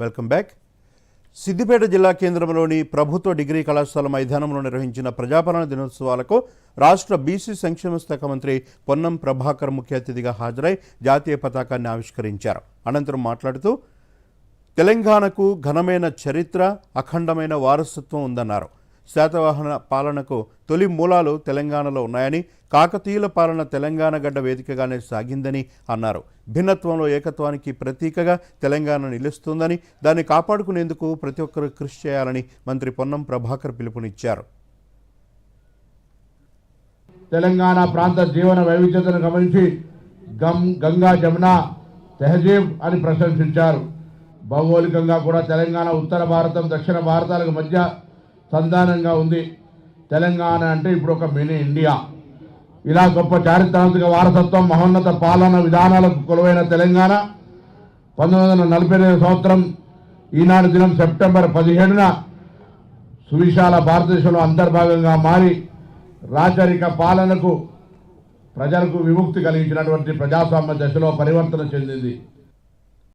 Welcome back. Siddipet జిల్లా కేంద్రంలోని ప్రభుత్వ డిగ్రీ కళాశాల మైదానంలో నిర్వహించిన ప్రజాపాలన దినోత్సవాలకు రాష్ట్ర బీసీ సంక్షేమ శాఖ మంత్రి పొన్నం ప్రభాకర్ ముఖ్య అతిథిగా హాజరై జాతీయ పతాకాన్ని ఆవిష్కరించారు. అనంతరం మాట్లాడుతూ తెలంగాణకు ఘనమైన చరిత్ర అఖండమైన వారసత్వం ఉందన్నారు. శాతవాహన పాలనకు తొలి మూలాలు తెలంగాణలో ఉన్నాయని కాకతీయుల పాలన తెలంగాణ గడ్డ వేదికగానే సాగిందని అన్నారు. భిన్నత్వంలో ఏకత్వానికి ప్రతీకగా తెలంగాణ నిలుస్తుందని దాన్ని కాపాడుకునేందుకు ప్రతి ఒక్కరూ కృషి చేయాలని మంత్రి పొన్నం ప్రభాకర్ పిలుపునిచ్చారు. తెలంగాణ ప్రాంత జీవన వైవిధ్యతను గమనించి గం గంగా జమున తెహజీబ్ అని ప్రశంసించారు. భౌగోళికంగా కూడా తెలంగాణ ఉత్తర భారతం దక్షిణ భారతాలకు మధ్య సంధానంగా ఉంది. తెలంగాణ అంటే ఇప్పుడు ఒక మినీ ఇండియా. ఇలా గొప్ప చారిత్రాత్మక వారసత్వం మహోన్నత పాలన విధానాలకు కొలువైన తెలంగాణ పంతొమ్మిది వందల నలభై సంవత్సరం ఈనాడు దినం సెప్టెంబర్ పదిహేడున సువిశాల భారతదేశంలో అంతర్భాగంగా మారి రాచరిక పాలనకు ప్రజలకు విముక్తి కలిగించినటువంటి ప్రజాస్వామ్య దశలో పరివర్తన చెందింది.